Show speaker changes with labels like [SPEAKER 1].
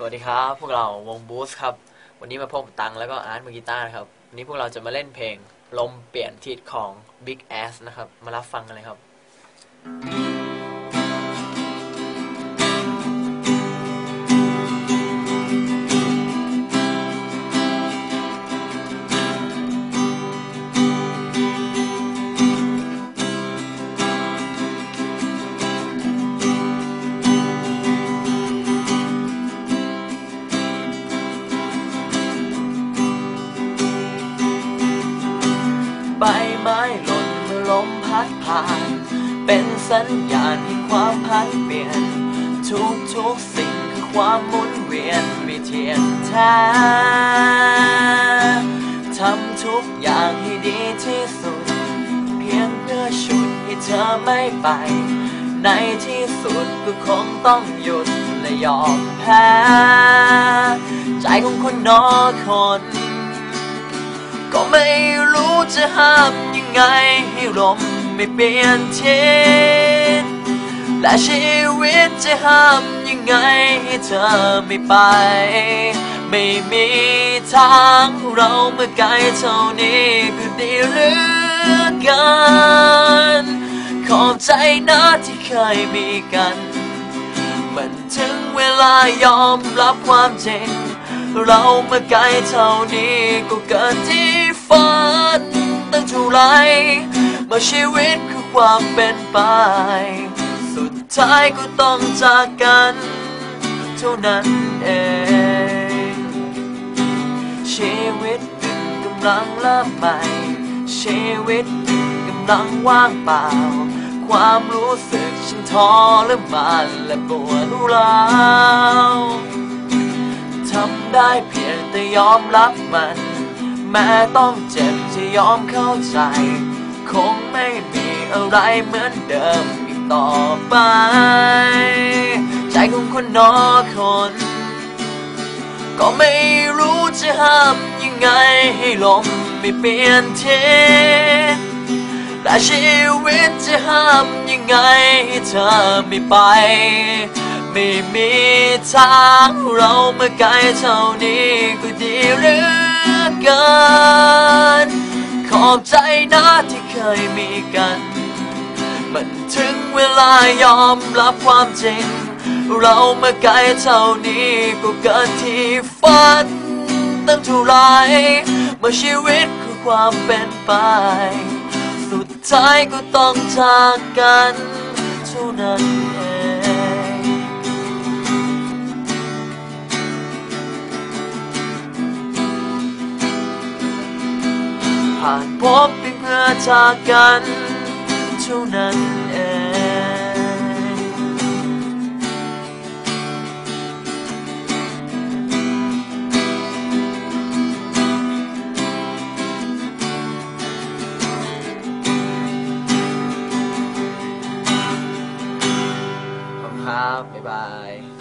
[SPEAKER 1] สวัสดีครับ พวกเราวงบูสครับ วันนี้มาพบกับตังแล้วก็อาร์ตมือกีตาร์นะครับ วันนี้พวกเราจะมาเล่นเพลง ลมเปลี่ยนทิศของ Big Ass นะครับ มารับฟังกันเลยครับใบ ลมพัดผ่าน เป็นสัญญาณแห่ความพันเปลี่ยน ทุกทุกสิ่งคือความหมุนเวียนไม่เทียมแท้ทำทุกอย่างให้ดีที่สุด เพียงเพื่อชุดให้เธอไม่ไป ในที่สุดก็คงต้องหยุดและยอมแพ้ ใจของคนนอกคน ก็ไม่รู้จะห้าม ไงให้ลมไม่เปลี่ยนทิศและชีวิตจะห้ามยังไงให้เธอไม่ไป ไม่มีทางเราเมื่อไกลเท่านี้ก็ดีหลือกินขอบใจนะที่เคยมีกัน มันถึงเวลายอมรับความจริง เราเมื่อไกลเท่านี้ก็เกินที่ฝัน ตั้งเท่าไรมื่อชีวิตคือความเป็นไป สุดท้ายก็ต้องจากกัน เท่านั้นเอง ชีวิตกำลังเริ่มใหม่ ชีวิตกำลังว่างเปล่า ความรู้สึกฉันทรมานและปวดร้าวทำได้เพียงแต่ยอมรับมัน แม้ต้องเจ็บจะยอมเข้าใจ คงไม่มีอะไรเหมือนเดิมอีกต่อไป ใจของคนนอกคน ก็ไม่รู้จะห้ามยังไงให้ลมไม่เปลี่ยนทิศและชีวิตจะห้ามยังไงให้เธอไม่ไป ไม่มีทางเราเมื่อไกลเท่านี้ก็ดีหลือ กินขอบใจนะที่เคยมีกัน มันถึงเวลายอมรับความจริง เราเมื่อไกลเท่านี้ก็เกินที่ฝัน ตั้งเท่าไรเมื่อชีวิตคือความเป็นไป สุดท้ายก็ต้องจากกันเท่านั้น ผ่านพบเพียงเพื่อจากกันเท่านั้นเองขอบคุณครับบ๊ายบาย